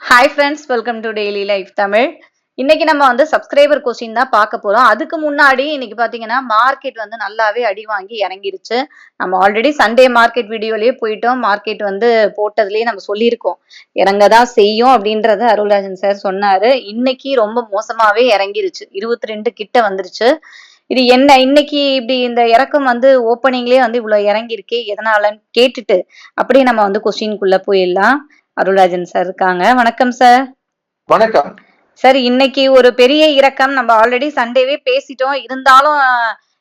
Hi friends welcome to daily life Tamil இன்னைக்கு நம்ம வந்து சப்ஸ்கிரைபர் கொஸ்டின் தான் பார்க்க போறோம். அதுக்கு முன்னாடி இன்னைக்கு பாத்தீங்கன்னா மார்க்கெட் வந்து நல்லாவே அடி வாங்கி இறங்கிருச்சு. நம்ம ஆல்ரெடி சண்டே மார்க்கெட் வீடியோலயே போயிட்டோம். மார்க்கெட் வந்து போட்டதுலயே நம்ம சொல்லியிருக்கோம். இறங்க தான் செய்யும் அப்படின்றத அருள்ராஜன் சார் சொன்னாரு. இன்னைக்கு ரொம்ப மோசமாவே இறங்கிருச்சு. இருபத்தி ரெண்டு கிட்ட வந்துருச்சு. இது என்ன இன்னைக்கு இப்படி இந்த இறக்கம் வந்து ஓப்பனிங்லேயே வந்து இவ்வளவு இறங்கியிருக்கே. எதனாலன்னு கேட்டுட்டு அப்படியே நம்ம வந்து கொஸ்டின்குள்ள போயிடலாம். அருள்ராஜன் சார் இருக்காங்க. வணக்கம் சார் வணக்கம். சார் இன்னைக்கு ஒரு பெரிய இறக்கம் நம்ம ஆல்ரெடி சண்டேவே பேசிட்டோம். இருந்தாலும்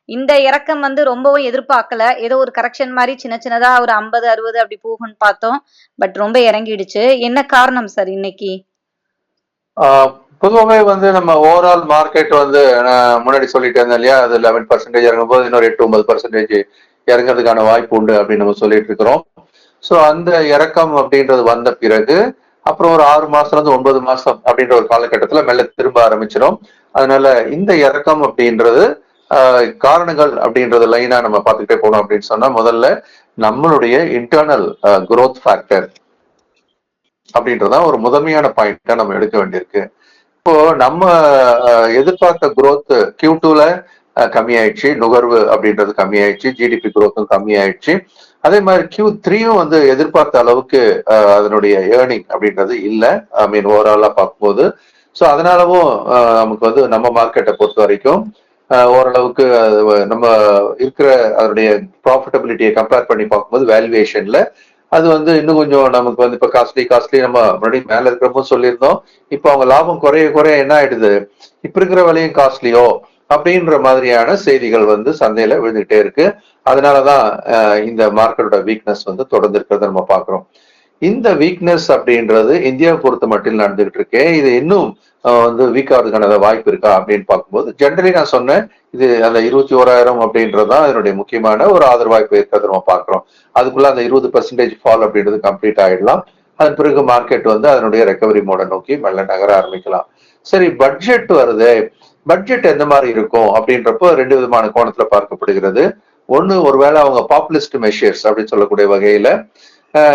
இந்த இறக்கம் வந்து ரொம்பவும் எதிர்பார்க்கல. ஏதோ ஒரு கரெக்ஷன் மாதிரி சின்ன சின்னதா ஒரு ஐம்பது அறுபது அப்படி போகும்னு பார்த்தோம். பட் ரொம்ப இறங்கிடுச்சு. என்ன காரணம் சார் இன்னைக்கு? பொதுவாகவே வந்து நம்ம ஓவரால் மார்க்கெட் வந்து முன்னாடி சொல்லிட்டு இருந்தேன் இல்லையா? அது லெவன் பர்சன்டேஜ் இறங்கும் போது இன்னொரு எட்டு ஒன்பது பர்சன்டேஜ் இறங்குறதுக்கான வாய்ப்பு உண்டு அப்படின்னு நம்ம சொல்லிட்டு இருக்கிறோம். ஸோ அந்த இறக்கம் அப்படின்றது வந்த பிறகு அப்புறம் ஒரு ஆறு மாசத்துல இருந்து ஒன்பது மாசம் அப்படின்ற ஒரு காலகட்டத்துல மெல்ல திரும்ப ஆரம்பிச்சிடும் அதனால இந்த இறக்கம் அப்படின்றது ஆஹ் காரணங்கள் அப்படின்றது லைனா நம்ம பார்த்துக்கிட்டே போனோம் அப்படின்னு சொன்னா முதல்ல நம்மளுடைய இன்டர்னல் குரோத் ஃபேக்டர் அப்படின்றதான் ஒரு முதன்மையான பாயிண்டா நம்ம எடுக்க வேண்டியிருக்கு. இப்போ நம்ம எதிர்பார்த்த குரோத் கியூ டூல கம்மியாயிடுச்சு நுகர்வு அப்படின்றது கம்மியாயிடுச்சு ஜிடிபி குரோத்தும் கம்மியாயிடுச்சு. அதே மாதிரி கியூ த்ரீயும் வந்து எதிர்பார்த்த அளவுக்கு அதனுடைய ஏர்னிங் அப்படின்றது இல்லை. ஐ மீன் ஓவராலா பார்க்கும்போது. ஸோ அதனாலவும் நமக்கு வந்து நம்ம மார்க்கெட்டை பொறுத்த வரைக்கும் ஓரளவுக்கு நம்ம இருக்கிற அதனுடைய ப்ராஃபிட்டபிலிட்டியை கம்பேர் பண்ணி பார்க்கும்போது வேல்யூவேஷன்ல அது வந்து இன்னும் கொஞ்சம் நமக்கு வந்து இப்போ காஸ்ட்லி காஸ்ட்லி நம்ம முன்னாடி மேல இருக்கிறப்போ சொல்லியிருந்தோம். இப்போ அவங்க லாபம் குறைய குறைய என்ன ஆயிடுது? இப்ப இருக்கிற விலையும் காஸ்ட்லியோ அப்படின்ற மாதிரியான செய்திகள் வந்து சந்தையில விழுந்துகிட்டே இருக்கு. அதனாலதான் இந்த மார்க்கெட்டோட வீக்னஸ் வந்து தொடர்ந்து இருக்கிறத நம்ம பாக்குறோம் இந்த வீக்னஸ் அப்படின்றது இந்தியாவை பொறுத்த மட்டும் நடந்துகிட்டு இருக்கு. இது இன்னும் வந்து வீக் ஆகிறதுக்கான வாய்ப்பு இருக்கா அப்படின்னு பார்க்கும்போது ஜென்ரலி நான் சொன்னேன் இது அந்த இருபத்தி ஓராயிரம் அப்படின்றதுதான் இதனுடைய முக்கியமான ஒரு ஆதரவாய்ப்பு இருக்கிறத நம்ம பார்க்குறோம். அதுக்குள்ள அந்த இருபது பர்சன்டேஜ் ஃபால் அப்படின்றது கம்ப்ளீட் ஆயிடலாம். அதன் பிறகு மார்க்கெட் வந்து அதனுடைய ரெக்கவரி மோட நோக்கி மெல்ல நகர ஆரம்பிக்கலாம். சரி பட்ஜெட் வருது. பட்ஜெட் எந்த மாதிரி இருக்கும் அப்படின்றப்போ ரெண்டு விதமான கோணத்துல பார்க்கப்படுகிறது. ஒண்ணு ஒருவேளை அவங்க பாப்புலிஸ்ட் மெஷர்ஸ் அப்படின்னு சொல்லக்கூடிய வகையில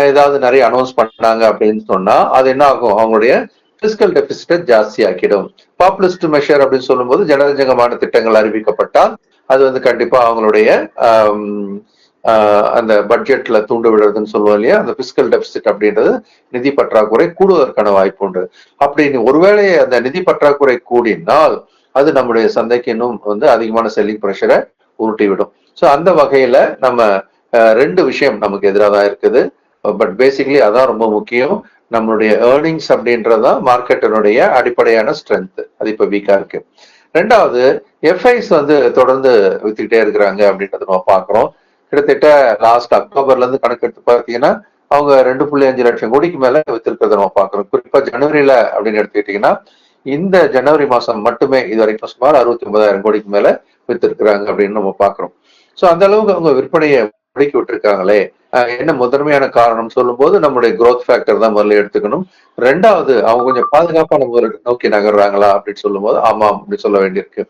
ஏதாவது நிறைய அனௌன்ஸ் பண்ணாங்க அப்படின்னு சொன்னா அது என்ன ஆகும்? அவங்களுடைய பிசிக்கல் டெபிசிட்டை ஜாஸ்தி ஆக்கிடும் பாப்புலிஸ்ட் மெஷர் அப்படின்னு சொல்லும்போது ஜனரஞ்சகமான திட்டங்கள் அறிவிக்கப்பட்டால் அது வந்து கண்டிப்பா அவங்களுடைய ஆஹ், அந்த பட்ஜெட்ல தூண்டு விடுறதுன்னு சொல்லுவோம் இல்லையா? அந்த பிசிக்கல் டெபிசிட் அப்படின்றது நிதி பற்றாக்குறை கூடுவதற்கான வாய்ப்பு உண்டு. அப்படின்னு ஒருவேளை அந்த நிதி பற்றாக்குறை கூடினால் அது நம்முடைய சந்தைக்கு இன்னும் வந்து அதிகமான செல்லிங் ப்ரெஷரை உருட்டி விடும் ஸோ அந்த வகையில நம்ம ரெண்டு விஷயம் நமக்கு எதிராக தான் இருக்குது. பட் பேசிக்கலி அதான் ரொம்ப முக்கியம். நம்மளுடைய ஏர்னிங்ஸ் அப்படின்றதான் மார்க்கெட்டினுடைய அடிப்படையான ஸ்ட்ரென்த் அது இப்போ வீக்கா இருக்கு. ரெண்டாவது எஃப்ஐஸ் வந்து தொடர்ந்து வித்துக்கிட்டே இருக்கிறாங்க அப்படின்றத நம்ம பார்க்குறோம். கிட்டத்தட்ட லாஸ்ட் அக்டோபர்ல இருந்து கணக்கு எடுத்து பார்த்தீங்கன்னா அவங்க ரெண்டு புள்ளி அஞ்சு லட்சம் கோடிக்கு மேல வித்திருக்கிறத நம்ம பார்க்குறோம். குறிப்பா ஜனவரியில அப்படின்னு எடுத்துக்கிட்டீங்கன்னா இந்த ஜனவரி மாசம் மட்டுமே இது வரைக்கும் சுமார் அறுபத்தி ஒன்பதாயிரம் கோடிக்கு மேல வித்திருக்கிறாங்க அப்படின்னு நம்ம பாக்குறோம் சோ அந்த அளவுக்கு அவங்க விற்பனையை முடக்கி விட்டுருக்காங்களே. என்ன முதன்மையான காரணம் சொல்லும்போது நம்முடைய குரோத் ஃபேக்டர் தான் முதல்ல எடுத்துக்கணும். ரெண்டாவது அவங்க கொஞ்சம் பாதுகாப்பான முதலீடு நோக்கி நகர்றாங்களா அப்படின்னு சொல்லும் போது ஆமாம் அப்படின்னு சொல்ல வேண்டியிருக்கு.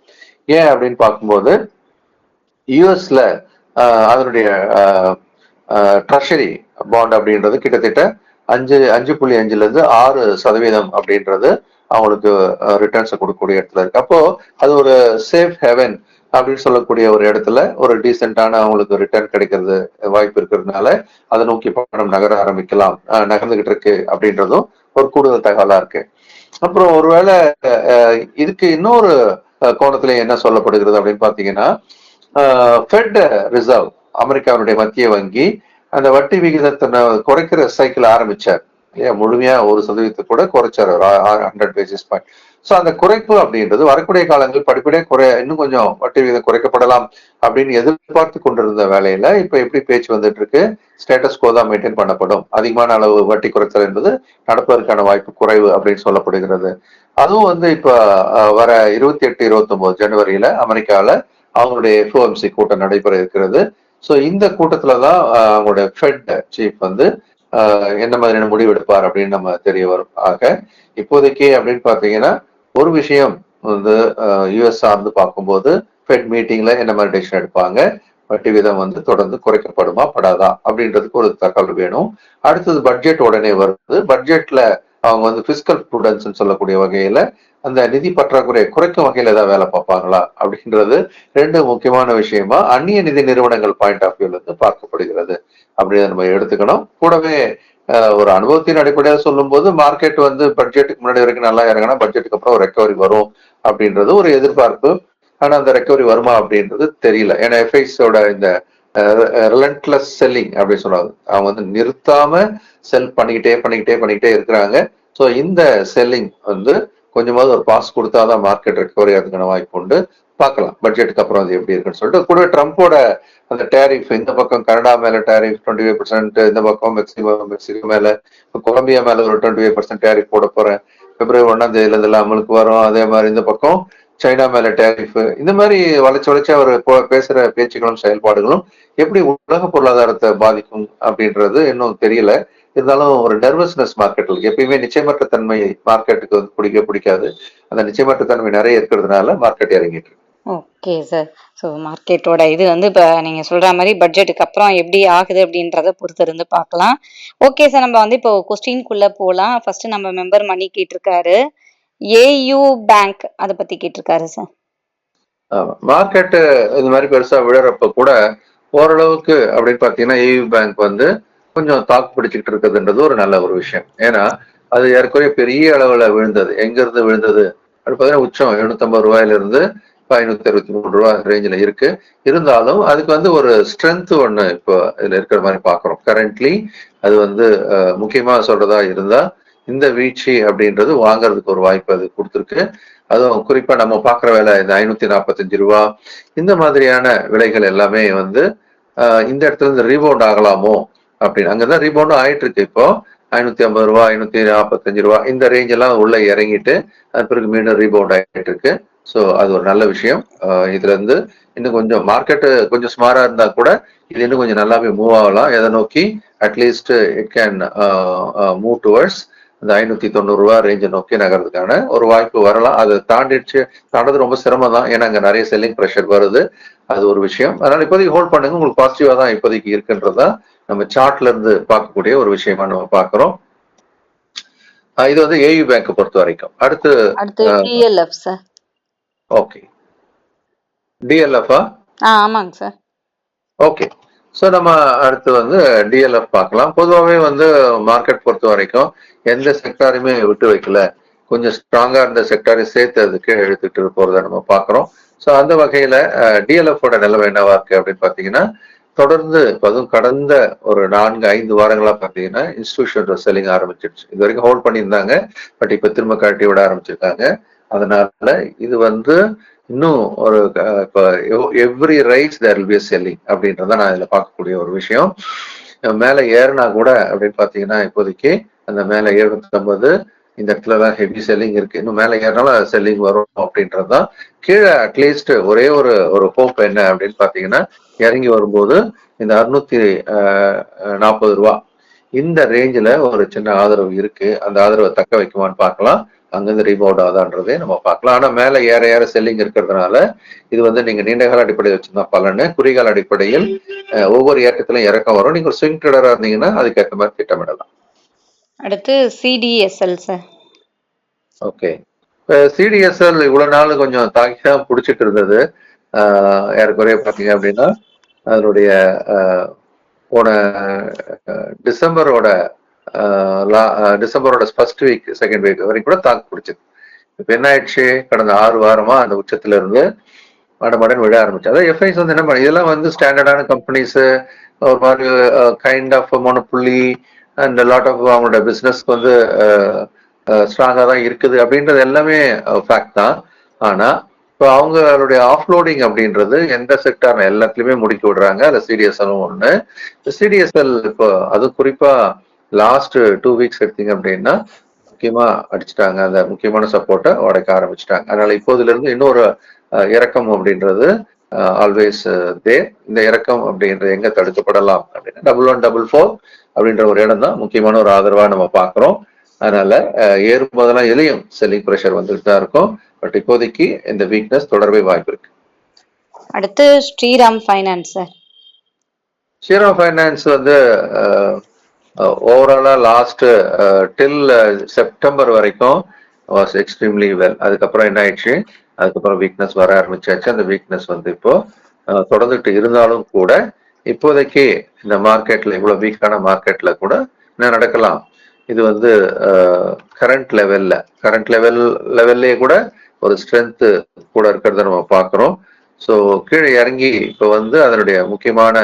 ஏன் அப்படின்னு பார்க்கும்போது யூஎஸ்ல அதனுடைய ட்ரெஷரி பாண்ட் அப்படின்றது கிட்டத்தட்ட அஞ்சு அஞ்சு புள்ளி அஞ்சுல இருந்து ஆறு சதவீதம் அப்படின்றது அவங்களுக்கு ரிட்டர்ன்ஸை கொடுக்கக்கூடிய இடத்துல இருக்கு. அப்போ அது ஒரு சேஃப் ஹெவன் அப்படின்னு சொல்லக்கூடிய ஒரு இடத்துல ஒரு டீசென்டான அவங்களுக்கு ரிட்டர்ன் கிடைக்கிறது வாய்ப்பு இருக்கிறதுனால அதை நோக்கி பணம் நகர ஆரம்பிக்கலாம். நகர்ந்துகிட்டு இருக்கு அப்படின்றதும் ஒரு கூடுதல் தகவலா இருக்கு. அப்புறம் ஒருவேளை இதுக்கு இன்னொரு கோணத்துல என்ன சொல்லப்படுகிறது அப்படின்னு பாத்தீங்கன்னா ஃபெட் ரிசர்வ் அமெரிக்காவினுடைய மத்திய வங்கி அந்த வட்டி விகிதத்தை குறைக்கிற சைக்கிள் ஆரம்பிச்சார். ஏன் முழுமையா ஒரு சதவீதத்தை கூட குறைச்சார் ஹண்ட்ரட் பேசிஸ் பாயிண்ட் ஸோ அந்த குறைப்பு அப்படின்றது வரக்கூடிய காலங்கள் படிப்படியாக குறை இன்னும் கொஞ்சம் வட்டி விகிதம் குறைக்கப்படலாம் அப்படின்னு எதிர்பார்த்து கொண்டிருந்த வேலையில இப்ப எப்படி பேச்சு வந்துட்டு இருக்கு ஸ்டேட்டஸ் கோ தான் மெயின்டைன் பண்ணப்படும். அதிகமான அளவு வட்டி குறைத்தல் என்பது நடப்பதற்கான வாய்ப்பு குறைவு அப்படின்னு சொல்லப்படுகிறது. அதுவும் வந்து இப்ப வர இருபத்தி எட்டு இருபத்தி ஒன்பது ஜனவரியில அமெரிக்கால அவங்களுடைய எஃப்ஓஎம்சி கூட்டம் நடைபெற இருக்கிறது. ஸோ இந்த கூட்டத்துல தான் அவங்களுடைய ஃபெட் சீஃப் வந்து என்ன மாதிரியான முடிவு எடுப்பார் அப்படின்னு நம்ம தெரிய வரும். ஆக இப்போதைக்கு அப்படின்னு பார்த்தீங்கன்னா ஒரு விஷயம் வந்து யுஎஸ் சார்ந்து பார்க்கும்போது ஃபெட் மீட்டிங்ல என்ன மாதிரி டெசிஷன் எடுப்பாங்க? வட்டி வீதம் வந்து தொடர்ந்து குறைக்கப்படுமா? படாதா? அப்படின்றதுக்கு ஒரு தகவல் வேணும். அடுத்தது பட்ஜெட் உடனே வருது. பட்ஜெட்ல அவங்க வந்து பிசிக்கல் ப்ரூடன்ஸ் சொல்லக்கூடிய வகையில அந்த நிதி பற்றாக்குறையை குறைக்கும் வகையில் ஏதாவது வேலை பார்ப்பாங்களா? அப்படின்றது ரெண்டு முக்கியமான விஷயமா அந்நிய நிதி நிறுவனங்கள் பாயிண்ட் ஆஃப் வியூல இருந்து பார்க்கப்படுகிறது. அப்படின்னு நம்ம எடுத்துக்கணும். கூடவே ஒரு அனுபவத்தின் அடிப்படையாக சொல்லும்போது மார்க்கெட் வந்து பட்ஜெட்டுக்கு முன்னாடி வரைக்கும் நல்லா இறங்கினா பட்ஜெட்டுக்கு அப்புறம் ரெக்கவரி வரும் அப்படின்றது ஒரு எதிர்பார்ப்பு. ஆனா அந்த ரெக்கவரி வருமா அப்படின்றது தெரியல. ஏன்னா எஃப்ஐஸோட இந்த ரிலண்ட்லெஸ் செல்லிங் அப்படின்னு சொன்னாங்க அவங்க வந்து நிறுத்தாம செல் பண்ணிக்கிட்டே பண்ணிக்கிட்டே பண்ணிக்கிட்டே இருக்கிறாங்க. ஸோ இந்த செல்லிங் வந்து கொஞ்சமாவது ஒரு பாஸ் கொடுத்தாதான் மார்க்கெட் ரெக்கவரி ஆகிறதுக்கான வாய்ப்பு உண்டு. பார்க்கலாம். பட்ஜெட்டுக்கு அப்புறம் அது எப்படி இருக்குன்னு சொல்லிட்டு கூட ட்ரம்ப்போட அந்த டேரிஃப் இந்த பக்கம் கனடா மேல டேரிஃப் டுவெண்ட்டி ஃபைவ் பர்சன்ட் இந்த பக்கம் மெக்சிகோ மெக்சிகோ மேல கொலம்பியா மேல ஒரு டுவெண்ட்டி ஃபைவ் பர்சன்ட் டேரிஃப் போட போறேன். பிப்ரவரி ஒன்னாம் தேதியில இதெல்லாம் அமலுக்கு வரும். அதே மாதிரி இந்த பக்கம் சைனா மேல டேரிஃப் இந்த மாதிரி வளைச்சு வளைச்சு அவர் பேசுற பேச்சுகளும் செயல்பாடுகளும் எப்படி உலக பொருளாதாரத்தை பாதிக்கும் அப்படின்றது இன்னும் தெரியல. இருந்தாலும் ஒரு நர்வஸ்னஸ் மார்க்கெட்ல எப்பயுமே நிச்சயமற்ற தன்மை மார்க்கெட்டுக்கு வந்து பிடிக்க பிடிக்காது. அந்த நிச்சயமற்ற தன்மை நிறைய இருக்கிறதுனால மார்க்கெட் இறங்கிட்டு இருக்கு. ஓகே சார் ஸோ மார்க்கெட்டோட இது வந்து இப்போ நீங்கள் சொல்கிற மாதிரி பட்ஜெட்டுக்கு அப்புறம் எப்படி ஆகுது அப்படின்றத பொறுத்து இருந்து பார்க்கலாம். ஓகே சார் நம்ம வந்து இப்போ கொஸ்டின்குள்ளே போகலாம் ஃபர்ஸ்ட் நம்ம மெம்பர் மணி கேட்டிருக்காரு. ஏயு பேங்க் அதை பத்தி கேட்டிருக்காரு சார் மார்க்கெட் இந்த மாதிரி பெருசா விழறப்ப கூட ஓரளவுக்கு அப்படின்னு பாத்தீங்கன்னா ஏயு பேங்க் வந்து கொஞ்சம் தாக்கு பிடிச்சிக்கிட்டு இருக்குதுன்றது ஒரு நல்ல ஒரு விஷயம். ஏன்னா அது ஏற்கனவே பெரிய அளவுல விழுந்தது. எங்க இருந்து விழுந்தது? அப்படி பார்த்தீங்கன்னா உச்சம் எழுநூத்தம்பது ரூபாயில இருந்து இப்போ ஐநூத்தி அறுபத்தி மூணு ரூபாய் ரேஞ்சில் இருக்கு. இருந்தாலும் அதுக்கு வந்து ஒரு ஸ்ட்ரென்த் ஒண்ணு இப்போ இதுல இருக்கிற மாதிரி பாக்குறோம் கரண்ட்லி அது வந்து முக்கியமா சொல்றதா இருந்தா இந்த வீழ்ச்சி அப்படின்றது வாங்குறதுக்கு ஒரு வாய்ப்பு அது கொடுத்துருக்கு. அதுவும் குறிப்பா நம்ம பாக்குற வேலை இந்த ஐநூத்தி நாற்பத்தஞ்சு ரூபா. இந்த மாதிரியான விலைகள் எல்லாமே வந்து இந்த இடத்துல இருந்து ரீபவுண்ட் ஆகலாமோ அப்படின்னு. அங்கதான் ரீபவுண்டும் ஆயிட்டு இருக்கு இப்போ. ஐநூத்தி ஐம்பது ரூபா ஐநூத்தி நாற்பத்தஞ்சு ரூபா. இந்த ரேஞ்ச் எல்லாம் உள்ள இறங்கிட்டு அது பிறகு மீண்டும் ரீபவுண்ட் ஆயிட்டு இருக்கு ஸோ அது ஒரு நல்ல விஷயம். இதுல இருந்து இன்னும் கொஞ்சம் மார்க்கெட்டு கொஞ்சம் ஸ்மாரா இருந்தா கூட இது இன்னும் கொஞ்சம் நல்லாவே மூவ் ஆகலாம். எதை நோக்கி at least it can move towards இந்த ஐநூத்தி தொண்ணூறு ரூபா ரேஞ்சை நோக்கி நகர்றதுக்கான ஒரு வாய்ப்பு வரலாம். அதை தாண்டிடுச்சு. தாண்டது ரொம்ப சிரமம் தான் ஏன்னா அங்க நிறைய செல்லிங் ப்ரெஷர் வருது. அது ஒரு விஷயம். அதனால இப்போதைக்கு ஹோல்ட் பண்ணுங்க. உங்களுக்கு பாசிட்டிவா தான் இப்போதைக்கு இருக்குன்றதா நம்ம சார்ட்ல இருந்து பார்க்கக்கூடிய ஒரு விஷயமா நம்ம பார்க்கிறோம். ஆஹ் இது வந்து ஏயு பேங்க் பொறுத்த வரைக்கும். அடுத்து டிஎல்எஃப் சார் ஓகே டிஎல்எஃப்ஆ ஆ ஆமாங்க சார் ஓகே ஸோ நம்ம அடுத்து வந்து டிஎல்எஃப் பார்க்கலாம். பொதுவாகவே வந்து மார்க்கெட் பொறுத்த வரைக்கும் எந்த செக்டாருமே விட்டு வைக்கல. கொஞ்சம் ஸ்ட்ராங்காக இருந்த செக்டாரை சேர்த்து அதுக்கு எடுத்துட்டு போகிறத நம்ம பார்க்குறோம். ஸோ அந்த வகையில் டிஎல்எஃபோட நிலவு என்னவா இருக்கு அப்படின்னு பார்த்தீங்கன்னா தொடர்ந்து அதுவும் கடந்த ஒரு நான்கு ஐந்து வாரங்களா பார்த்தீங்கன்னா இன்ஸ்டிடியூஷன் செல்லிங் ஆரம்பிச்சிருச்சு. இது வரைக்கும் ஹோல்ட் பண்ணியிருந்தாங்க. பட் இப்போ திரும்ப கட்டி விட ஆரம்பிச்சிருக்காங்க. அதனால இது வந்து இன்னும் ஒரு every rights there will be selling அப்படின்றத நான் இதுல பார்க்கக்கூடிய ஒரு விஷயம். மேல ஏறினா கூட அப்படின்னு பாத்தீங்கன்னா இப்போதைக்கு அந்த மேல எழுநூத்தி இந்த இடத்துல தான் ஹெவி செல்லிங் இருக்கு. இன்னும் மேல ஏறினாலும் செல்லிங் வரும் அப்படின்றதுதான் கீழே அட்லீஸ்ட் ஒரே ஒரு ஒரு ஹோப் என்ன அப்படின்னு பாத்தீங்கன்னா இறங்கி வரும்போது இந்த அறுநூத்தி நாற்பது ரூபா. இந்த ரேஞ்சில் ஒரு சின்ன ஆதரவு இருக்கு. அந்த ஆதரவை தக்க வைக்குமான்னு பார்க்கலாம். அங்கிருந்து ரீபவுண்ட் ஆதான்றதே நம்ம பார்க்கலாம். ஆனா மேல ஏற ஏற செல்லிங் இருக்கிறதுனால இது வந்து நீங்க நீண்ட கால அடிப்படையில் வச்சிருந்தா பலன்னு குறுகால அடிப்படையில் ஒவ்வொரு ஏற்றத்திலும் இறக்கம் வரும். நீங்க ஒரு ஸ்விங் ட்ரேடரா இருந்தீங்கன்னா அதுக்கேற்ற மாதிரி திட்டமிடலாம். அடுத்து சிடிஎஸ்எல் சார் ஓகே சிடிஎஸ்எல் இவ்வளவு நாள் கொஞ்சம் தாக்கி தான் பிடிச்சிட்டு இருந்தது. ஏறக்குறைய பார்த்தீங்க அப்படின்னா அதனுடைய போன டிசம்பரோட டிசம்பரோட ஃபர்ஸ்ட் வீக் செகண்ட் வீக் வரைக்கும் கூட தாக்கு பிடிச்சது. இப்போ என்ன ஆயிடுச்சு? கடந்த ஆறு வாரமா அந்த உச்சத்துல இருந்து மடமடன் விழ ஆரம்பிச்சு. அதாவது எஃப்ஐஸ் வந்து என்ன பண்ண இதெல்லாம் வந்து ஸ்டாண்டர்டான கம்பெனிஸ் ஒரு மாதிரி kind of monopoly and lot of அவங்களோட பிஸ்னஸ்க்கு வந்து ஸ்ட்ராங்காக தான் இருக்குது அப்படின்றது எல்லாமே ஃபேக்ட் தான். ஆனா இப்போ அவங்களுடைய ஆஃப்லோடிங் அப்படின்றது எந்த செக்டார் எல்லாத்துலேயுமே முடிக்கி விடுறாங்க. அதில் சிடிஎஸ்எல் ஒன்று சிடிஎஸ்எல் இப்போ அது குறிப்பாக லாஸ்ட் டூ வீக்ஸ் எடுத்தீங்க அப்படின்னா முக்கியமா அடிச்சிட்டாங்க. அந்த முக்கியமான சப்போர்ட்டை உடைக்க ஆரம்பிச்சிட்டாங்க. அதனால இப்போதுல இருந்து இன்னொரு இறக்கம் அப்படின்றது ஆல்வேஸ் தே இந்த இறக்கம் அப்படின்றது எங்க தடுக்கப்படலாம் அப்படின்னா டபுள் ஒன் டபுள் ஃபோர் அப்படின்ற ஒரு இடம் தான் முக்கியமான ஒரு ஆதரவா நம்ம பார்க்கிறோம். அதனால ஏறும் போதெல்லாம் எதையும் செல்லிங் ப்ரெஷர் வந்துட்டு தான் இருக்கும். பட் இப்போதைக்கு இந்த வீக்னஸ் தொடரவே வாய்ப்பு இருக்கு. அடுத்து ஸ்ரீராம் ஃபைனான்ஸ் சார் ஷீரோ ஃபைனான்ஸ் வந்து ஓவராலா லாஸ்ட் டில் செப்டம்பர் வரைக்கும் வாஸ் எக்ஸ்ட்ரீம்லி வெல் அதுக்கப்புறம் என்ன ஆயிடுச்சு? அதுக்கப்புறம் வீக்னஸ் வர ஆரம்பிச்சாச்சு. அந்த வீக்னஸ் வந்து இப்போ uh, தொடர்ந்துட்டு இருந்தாலும் கூட இப்போதைக்கு இந்த மார்க்கெட்ல இவ்வளவு வீக்கான மார்க்கெட்ல கூட என்ன நடக்கலாம்? இது வந்து கரண்ட் லெவல்ல கரண்ட் லெவல் லெவல்லே கூட ஒரு ஸ்ட்ரென்த் கூட இருக்கிறத நம்ம பாக்குறோம் ஸோ கீழே இறங்கி இப்போ வந்து அதனுடைய முக்கியமான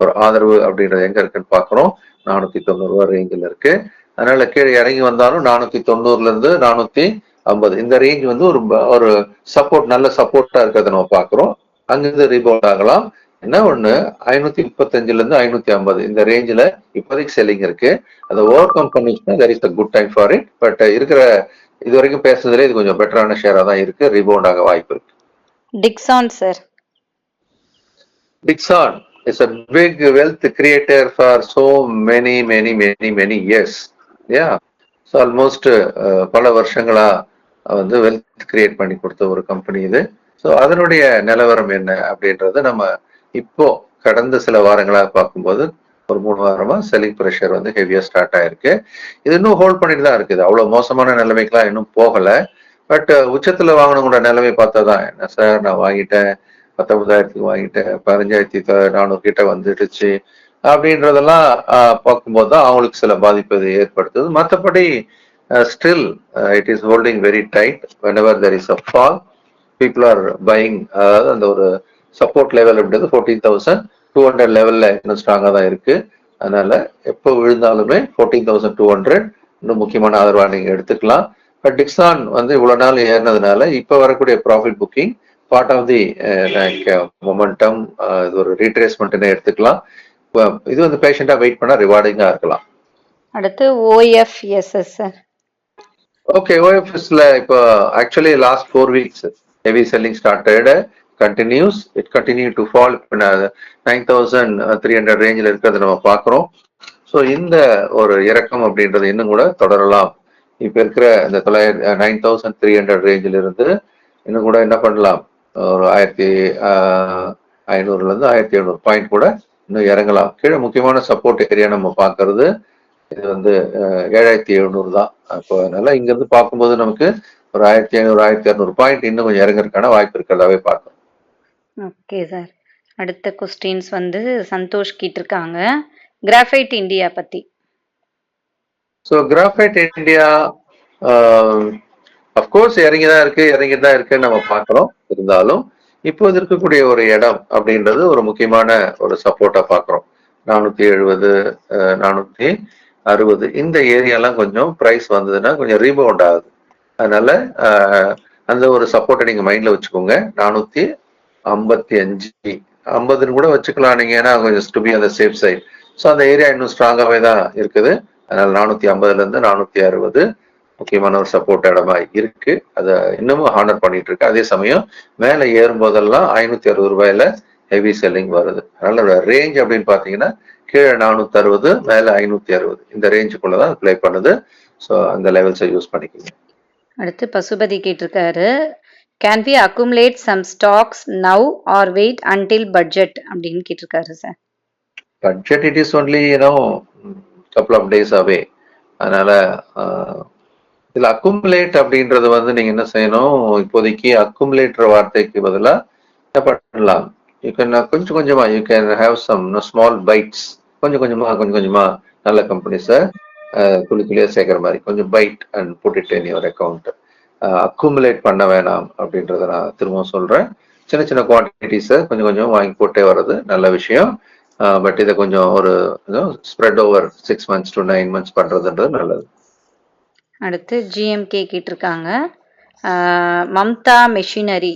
ஒரு ஆதரவு அப்படின்றது எங்க இருக்குன்னு பாக்குறோம் நானூத்தி தொண்ணூறு ரூபா ரேஞ்சில் இருக்கு. அதனால கீழே இறங்கி வந்தாலும் நானூத்தி தொண்ணூறுல இருந்து நானூத்தி ஐம்பது. இந்த ரேஞ்ச் வந்து ஒரு ஒரு சப்போர்ட் நல்ல சப்போர்ட்டா இருக்கிறத நம்ம பார்க்கிறோம். அங்கிருந்து ரீபவுண்ட் ஆகலாம். என்ன ஒண்ணு? ஐநூத்தி முப்பத்தஞ்சுல இருந்து ஐநூத்தி ஐம்பது. இந்த ரேஞ்சில் இப்போதைக்கு செல்லிங் இருக்கு. அதை overcome பண்ணிச்சுன்னா there is a good time for it but இருக்கிற இது வரைக்கும் பேசுறதுல இது கொஞ்சம் பெட்டரான ஷேரா தான் இருக்கு. ரீபவுண்ட் ஆக வாய்ப்பு இருக்கு. Dixon sir Dixon. Is a big wealth creator for so many, many, many, many years. Yeah. So almost uh, பல வருஷங்களா வந்து வெல்த் கிரியேட் பண்ணி கொடுத்த ஒரு கம்பெனி இது. ஸோ அதனுடைய நிலவரம் என்ன அப்படின்றத நம்ம இப்போ கடந்த சில வாரங்களா பார்க்கும்போது ஒரு மூணு வாரமா செல்லிங் ப்ரெஷர் வந்து ஹெவியா ஸ்டார்ட் ஆயிருக்கு. இது இன்னும் ஹோல்ட் பண்ணிட்டு தான் இருக்குது. அவ்வளவு மோசமான நிலைமைக்கெல்லாம் இன்னும் போகல. பட் உச்சத்துல வாங்கணுங்கிற நிலைமை பார்த்தா தான் என்ன சார் நான் வாங்கிட்டேன். பத்தொன்பதாயிரத்துக்கு வாங்கிட்டேன். பதினஞ்சாயிரத்தி நானூறு கிட்ட வந்துடுச்சு. அப்படின்றதெல்லாம் பார்க்கும்போது தான் அவங்களுக்கு சில பாதிப்பு ஏற்படுத்துது. மற்றபடி still it is holding very tight whenever there is a fall people are buying அதாவது அந்த ஒரு சப்போர்ட் லெவல் அப்படின்றது ஃபோர்டீன் தௌசண்ட் டூ ஹண்ட்ரட் லெவலில் இன்னும் ஸ்ட்ராங்காக தான் இருக்கு. அதனால எப்போ விழுந்தாலுமே ஃபோர்டீன் தௌசண்ட் டூ ஹண்ட்ரட் இன்னும் முக்கியமான ஆதரவா நீங்கள் எடுத்துக்கலாம். பட் டிக்ஸான் வந்து இவ்வளோ நாள் ஏறினதுனால இப்போ வரக்கூடிய profit booking part of the momentum இது ஒரு ரீட்ரேஸ்மெண்ட்னு எடுத்துக்கலாம். இது வந்து பேஷண்டா வெயிட் பண்ணா ரிவார்டிங்கா இருக்கலாம். அடுத்து ஓஎஃப்எஸ்எஸ் சார் ஓகே ஓஎஃப்எஸ்ல இப்போ actually last four weeks heavy selling started continues it continue to fall nine thousand three hundred ரேஞ்சில் இருக்கிறத நம்ம பார்க்குறோம். ஸோ இந்த ஒரு இறக்கம் அப்படின்றது இன்னும் கூட தொடரலாம். இப்போ இருக்கிற இந்த தொள்ளாயிரத்தி நைன் தௌசண்ட் த்ரீ ஹண்ட்ரட் ரேஞ்சில் இருந்து இன்னும் கூட என்ன பண்ணலாம்? ஒரு ஆயிரத்தி ஐநூறுல இருந்து ஆயிரத்தி எழுநூறு பாயிண்ட் கூட இன்னும் இறங்கலாம். கீழே முக்கியமான சப்போர்ட் ஏரியா நம்ம பார்க்கறது இது வந்து ஏழாயிரத்தி எழுநூறு தான். அப்போ அதனால இங்க இருந்து பார்க்கும்போது நமக்கு ஒரு ஆயிரத்தி ஐநூறு ஆயிரத்தி இரநூறு பாயிண்ட் இன்னும் கொஞ்சம் இறங்குறதுக்கான வாய்ப்பு இருக்கிறதாவே பார்க்கணும். ஓகே சார் அடுத்த கொஸ்டின்ஸ் வந்து சந்தோஷ் கேட்டிருக்காங்க. கிராஃபைட் இந்தியா பத்தி. So graphite India of course இறங்கி தான் இருக்கு இறங்கி தான் இருக்குன்னு நம்ம பார்க்குறோம். இருந்தாலும் இப்போது இருக்கக்கூடிய ஒரு இடம் அப்படின்றது ஒரு முக்கியமான ஒரு சப்போர்ட்டா பார்க்குறோம். நானூத்தி எழுபது நானூத்தி அறுபது இந்த ஏரியாலாம் கொஞ்சம் ப்ரைஸ் வந்ததுன்னா கொஞ்சம் ரீபவுண்ட் ஆகுது. அதனால அந்த ஒரு சப்போர்ட்டை நீங்க மைண்ட்ல வச்சுக்கோங்க. நானூத்தி ஐம்பத்தி அஞ்சு. ஐம்பதுன்னு கூட வச்சுக்கலாம் நீங்க. ஏன்னா கொஞ்சம் டு பி அந்த சேஃப் சைட் ஸோ அந்த ஏரியா இன்னும் ஸ்ட்ராங்காவே தான் இருக்குது. அதனால நானூத்தி ஐம்பதுல இருந்து நானூத்தி அறுபது முக்கியமான ஒரு சப்போர்ட் இடமா இருக்கு. அதை இன்னமும் ஹானர் பண்ணிட்டு இருக்கு. அதே சமயம் மேலே ஏறும் போதெல்லாம் ஐநூத்தி அறுபது ரூபாயில ஹெவி செல்லிங் வருது. அதனால ரேஞ்ச் அப்படின்னு பாத்தீங்கன்னா கீழே நானூத்தி அறுபது மேல ஐநூத்தி அறுபது. இந்த ரேஞ்சுக்குள்ளதான் ப்ளே பண்ணுது. ஸோ அந்த லெவல்ஸை யூஸ் பண்ணிக்கோங்க. அடுத்து பசுபதி கேட்டிருக்காரு. Can we accumulate some stocks now or wait until budget அப்படின்னு கேட்டிருக்காரு sir budget it is only you know couple of days away அதனால இதுல அக்குமுலேட் அப்படின்றது வந்து நீங்க என்ன செய்யணும்? இப்போதைக்கு அக்குமுலேட்டர் வார்த்தைக்கு பதிலா என்ன பண்ணலாம்? யூ கேன் uh, கொஞ்சம் கொஞ்சமா you can have some small bites கொஞ்சம் கொஞ்சமா கொஞ்சம் கொஞ்சமா நல்ல கம்பெனிஸை துளி துளியா சேர்க்கிற மாதிரி. கொஞ்சம் பைட் அண்ட் போட்டுட்டு இன் யுவர் அக்கௌண்ட் அக்குமுலேட் பண்ண வேணாம் அப்படின்றத நான் திரும்பவும் சொல்றேன். சின்ன சின்ன குவான்டிட்டிஸை கொஞ்சம் கொஞ்சம் வாங்கி போட்டே வர்றது நல்ல விஷயம். பட் இதை கொஞ்சம் ஒரு spread over six months to nine months பண்றதுன்றது நல்லது. அடுத்து ஜிஎம்கே கேட்டிருக்காங்க. Mamata machinery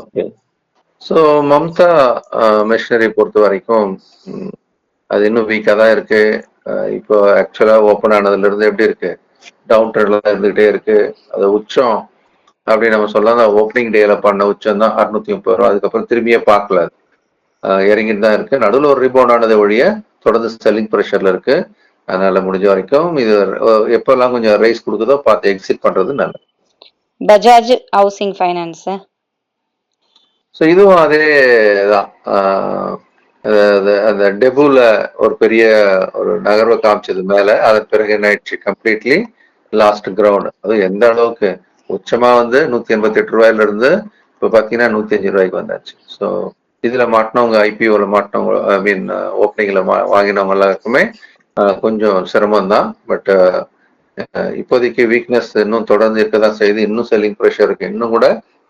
okay so Mamata machinery பொறுத்த வரைக்கும் அது இன்னும் வீக்காக தான் இருக்கு. இப்போ ஆக்சுவலாக ஓப்பன் ஆனதுல இருந்து எப்படி இருக்கு? டவுன் ட்ரெண்ட்ல தான் இருந்துகிட்டே இருக்கு. அது உச்சம் அப்படி நம்ம சொல்லலாம். ஓப்பனிங் டேல பண்ண உச்சம் தான் அறுநூத்தி முப்பது ரூபா. அதுக்கப்புறம் திரும்பியே பார்க்கல இறங்கிட்டு தான் இருக்கு. நடுவில் ஒரு ரிபவுண்ட் ஆனது ஒழிய தொடர்ந்து செல்லிங் ப்ரெஷர்ல இருக்கு. அதனால முடிஞ்ச வரைக்கும் இது எப்பெல்லாம் கொஞ்சம் ரைஸ் கொடுக்குதோ பார்த்து எக்ஸிட் பண்றது நல்லது. பஜாஜ் ஹவுசிங் ஃபைனான்ஸ் ஸோ இதுவும் அதே தான். அந்த டெபுல ஒரு பெரிய ஒரு நகர்வை காமிச்சது மேல அதன் பிறகு என்ன ஆயிடுச்சு? கம்ப்ளீட்லி லாஸ்ட் கிரவுண்ட் அது எந்த அளவுக்கு? உச்சமா வந்து நூத்தி எண்பத்தி எட்டு ரூபாயில இருந்து இப்ப பாத்தீங்கன்னா நூத்தி அஞ்சு ரூபாய்க்கு வந்தாச்சு. ஸோ இதுல மாட்டினவங்க ஐபிஓல மாட்டினவங்க ஐ மீன் ஓப்பனிங்ல வாங்கினவங்க எல்லாருக்குமே கொஞ்சம் சிரமம்தான் பட் இப்போதைக்கு வீக்னஸ் இன்னும் தொடர்ந்து இருக்க தான் செய்யுது. இன்னும் செல்லிங் ப்ரெஷர் இருக்கு. இன்னும் கூட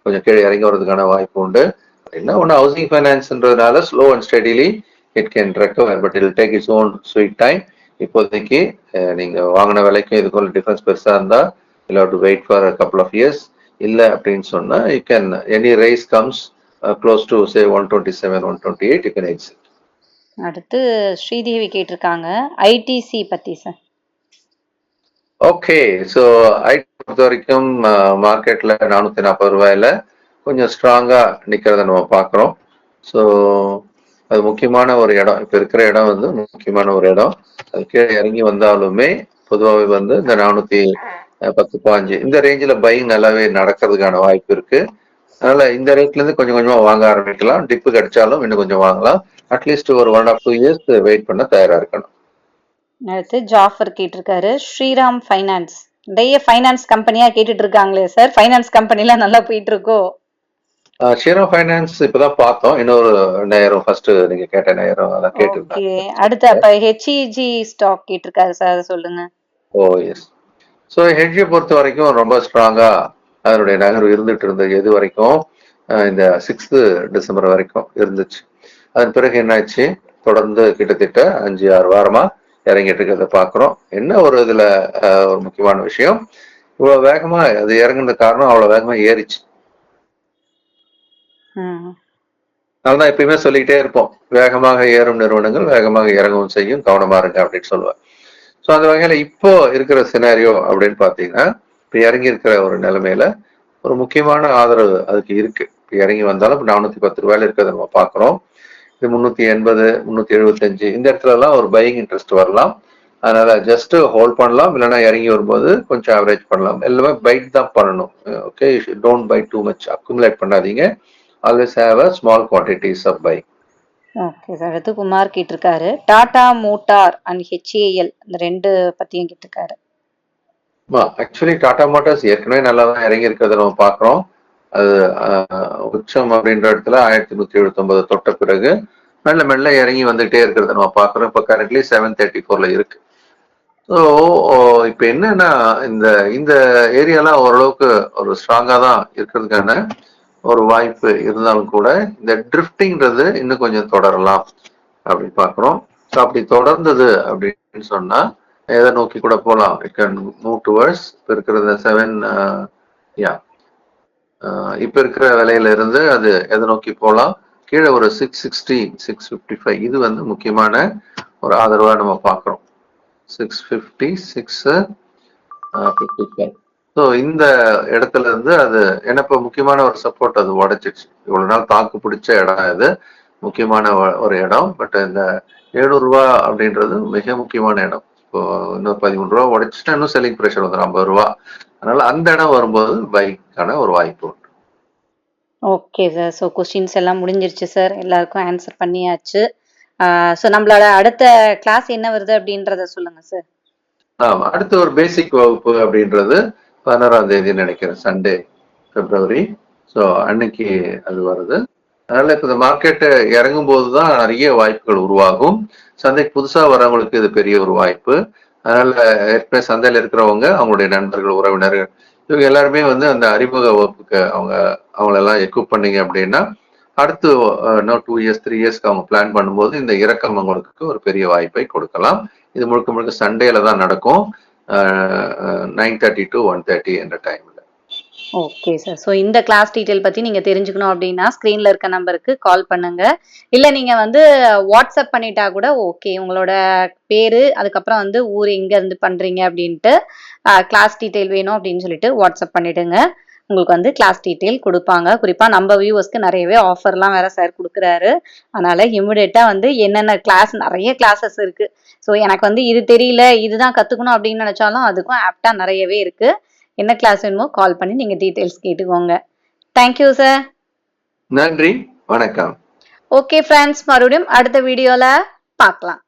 கொஞ்சம் கீழே இறங்கி வரதுக்கான வாய்ப்பு உண்டு. என்ன ஒன்று housing ஃபைனான்ஸ்ன்றதுனால slow and steadily it can recover but it'll take its own sweet time இப்போதைக்கு நீங்கள் நீங்க வாங்கின விலைக்கும் இதுக்குள்ள டிஃபரன்ஸ் பெருசா இருந்தா இல்லை to wait for couple of years இல்லை அப்படின்னு சொன்னா you can any rise comes close to say one twenty seven one twenty eight you can exit அடுத்து ஸ்ரீதேவி கேட்டிருக்காங்க. ஐடிசி பத்தி சார் ஓகே ஸோ ஐடி பொறுத்த வரைக்கும் மார்க்கெட்ல நானூத்தி நாற்பது ரூபாயில கொஞ்சம் ஸ்ட்ராங்கா நிக்கிறத நம்ம பாக்குறோம். ஸோ அது முக்கியமான ஒரு இடம். இப்போ இருக்கிற இடம் வந்து முக்கியமான ஒரு இடம். அது கீழே இறங்கி வந்தாலுமே பொதுவாகவே வந்து இந்த நானூத்தி பத்து பாஞ்சு. இந்த ரேஞ்சில் பையிங் நல்லாவே நடக்கிறதுக்கான வாய்ப்பு இருக்கு. அதனால இந்த ரேட்ல இருந்து கொஞ்சம் கொஞ்சமா வாங்க ஆரம்பிக்கலாம். டிப்பு கிடைச்சாலும் இன்னும் கொஞ்சம் வாங்கலாம். அட்லீஸ்ட் ஒரு one of two years wait பண்ண தயாரா இருக்கணும். அடுத்து ஜாஃபர் கேட்டிருக்காரு. ஸ்ரீராம் ஃபைனான்ஸ் நிறைய ஃபைனான்ஸ் கம்பெனியா கேட்டுட்டு இருக்காங்களே சார் ஃபைனான்ஸ் கம்பெனிலாம் நல்லா போயிட்டு இருக்கோ ஷேரோ ஃபைனான்ஸ் இப்பதான் பார்த்தோம். இன்னொரு நேரம் ஃபர்ஸ்ட் நீங்க கேட்ட நேரம் அதான் கேட்டிருந்தேன் ஓகே அடுத்து அப்ப ஹெச்இஜி ஸ்டாக் கேட்டிருக்காரு சார் சொல்லுங்க. ஓ எஸ் ஸோ ஹெட்ஜை பொறுத்த வரைக்கும் ரொம்ப ஸ்ட்ராங்கா அதனுடைய நகர்வு இருந்துட்டு இருந்தது. எது வரைக்கும்? இந்த சிக்ஸ்த்து டிசம்பர் வரைக்கும் இருந்துச்சு. அதன் பிறகு என்னாச்சு? தொடர்ந்து கிட்டத்தட்ட அஞ்சு ஆறு வாரமா இறங்கிட்டு இருக்கிறத பார்க்குறோம். என்ன ஒரு இதுல ஒரு முக்கியமான விஷயம்? இவ்வளவு வேகமா அது இறங்குன காரணம் அவ்வளவு வேகமா ஏறிச்சு. அதனால எப்பயுமே சொல்லிக்கிட்டே இருப்போம். வேகமாக ஏறும் நிறுவனங்கள் வேகமாக இறங்கவும் செய்யும் கவனமா இருங்க அப்படின்னு சொல்லுவேன் ஸோ அந்த வகையில இப்போ இருக்கிற சினாரியோ அப்படின்னு பார்த்தீங்கன்னா இப்போ இறங்கி இருக்கிற ஒரு நிலைமையில ஒரு முக்கியமான ஆதரவு அதுக்கு இருக்கு. இப்போ இறங்கி வந்தாலும் இப்போ நானூத்தி பத்து ரூபாயில இருக்கிறத நம்ம பார்க்குறோம். இது முந்நூத்தி எண்பது முந்நூத்தி எழுபத்தஞ்சு இந்த இடத்துல எல்லாம் ஒரு பையிங் இன்ட்ரெஸ்ட் வரலாம். அதனால ஜஸ்ட் ஹோல்ட் பண்ணலாம். இல்லைன்னா இறங்கி வரும்போது கொஞ்சம் ஆவரேஜ் பண்ணலாம். எல்லாமே பைட் தான் பண்ணணும். Okay don't buy too much accumulate பண்ணாதீங்க. Always have a small quantities of buy okay sir அடுத்து குமார் கேட்டிருக்காரு. டாடா மோட்டார் அண்ட் ஹெச்ஏஎல் இந்த ரெண்டு பத்தியும் கேட்டிருக்காரு. ஆக்சுவலி டாடா மோட்டார்ஸ் ஏற்கனவே நல்லா தான் இறங்கி இருக்கிறத நம்ம பார்க்குறோம். அது உச்சம் அப்படின்ற இடத்துல ஆயிரத்தி நூத்தி எழுபத்தி ஒன்பது தொட்ட பிறகு மெல்ல மெல்ல இறங்கி வந்துகிட்டே இருக்கிறத நம்ம பாக்குறோம் இப்போ கரண்ட்லி செவன் தேர்ட்டி ஃபோர்ல இருக்கு. ஸோ இப்போ என்னன்னா இந்த இந்த ஏரியாலாம் ஓரளவுக்கு ஒரு ஸ்ட்ராங்கா தான் இருக்கிறதுக்கான ஒரு வாய்ப்பு இருந்தாலும் கூட இந்த ட்ரிஃப்டிங்கிறது இன்னும் கொஞ்சம் தொடரலாம் அப்படின்னு பார்க்குறோம். ஸோ அப்படி தொடர்ந்தது அப்படின்னு சொன்னா எதை நோக்கி கூட போகலாம் இட் கேன் மூவ் டுவர்ட்ஸ் இப்போ இருக்கிற செவன் யா இப்போ இருக்கிற விலையில இருந்து அது எதை நோக்கி போகலாம் கீழே ஒரு six sixty six fifty five இது வந்து முக்கியமான ஒரு ஆதரவா நம்ம பார்க்குறோம். Six fifty six fifty five so இந்த இடத்துல இருந்து அது ஏன்னா இப்போ முக்கியமான ஒரு சப்போர்ட் அது உடைச்சிடுச்சு. இவ்வளவு நாள் தாக்கு பிடிச்ச இடம் இது முக்கியமான ஒரு இடம். பட் இந்த ஏழு ரூபா அப்படின்றது மிக முக்கியமான இடம். இப்போ இன்னொரு பதிமூணு ரூபா உடைச்சிட்டா இன்னும் செல்லிங் ப்ரெஷர் வந்துடும் ஐம்பது ரூபா. அதனால அந்த இடம் வரும்போது பைக்கான ஒரு வாய்ப்பு உண்டு. ஓகே சார் ஸோ கொஸ்டின்ஸ் எல்லாம் முடிஞ்சிருச்சு சார் எல்லாருக்கும் ஆன்சர் பண்ணியாச்சு. ஸோ நம்மளோட அடுத்த கிளாஸ் என்ன வருது அப்படின்றத சொல்லுங்க சார் ஆமா அடுத்து ஒரு பேசிக் வகுப்பு அப்படின்றது பதினாறாம் தேதி நினைக்கிறேன் சண்டே பிப்ரவரி ஸோ அன்னைக்கு அது வருது. அதனால இப்போ இந்த மார்க்கெட்டு இறங்கும் போது தான் நிறைய வாய்ப்புகள் உருவாகும். சந்தைக்கு புதுசா வரவங்களுக்கு இது பெரிய ஒரு வாய்ப்பு. அதனால ஏற்கனவே சந்தையில இருக்கிறவங்க அவங்களுடைய நண்பர்கள் உறவினர்கள் இவங்க எல்லாருமே வந்து அந்த அறிமுக வகுப்புக்கு அவங்க அவங்களெல்லாம் எக்யூப் பண்ணீங்க அப்படின்னா அடுத்து uh, இன்னும் டூ இயர்ஸ் த்ரீ இயர்ஸ்க்கு அவங்க பிளான் பண்ணும்போது இந்த இறக்கம் அவங்களுக்கு ஒரு பெரிய வாய்ப்பை கொடுக்கலாம். இது முழுக்க முழுக்க சண்டேல தான் நடக்கும். Nine thirty to one thirty என்ற டைம் ஓகே சார் ஸோ இந்த கிளாஸ் டீட்டெயில் பற்றி நீங்கள் தெரிஞ்சுக்கணும் அப்படின்னா ஸ்க்ரீனில் இருக்க நம்பருக்கு கால் பண்ணுங்க. இல்லை நீங்கள் வந்து வாட்ஸ்அப் பண்ணிட்டா கூட ஓகே உங்களோட பேர் அதுக்கப்புறம் வந்து ஊர் எங்கேருந்து பண்ணுறீங்க அப்படின்ட்டு கிளாஸ் டீட்டெயில் வேணும் அப்படின்னு சொல்லிட்டு வாட்ஸ்அப் பண்ணிவிடுங்க உங்களுக்கு வந்து கிளாஸ் டீட்டெயில் கொடுப்பாங்க. குறிப்பாக நம்ம வியூவர்ஸ்க்கு நிறையவே ஆஃபர்லாம் வேற சார் கொடுக்குறாரு. அதனால இமிடியேட்டாக வந்து என்னென்ன கிளாஸ் நிறைய கிளாஸஸ் இருக்குது ஸோ எனக்கு வந்து இது தெரியல இதுதான் கற்றுக்கணும் அப்படின்னு நினச்சாலும் அதுக்கும் ஆப்டாக நிறையவே இருக்குது என்ன கிளாஸ் வேணுமோ கால் பண்ணி நீங்கள் டீட்டெயில்ஸ் கேட்டுக்கோங்க. தேங்க்யூ சார் நன்றி வணக்கம். ஓகே ஃப்ரெண்ட்ஸ் மறுபடியும் அடுத்த வீடியோல பார்க்கலாம்.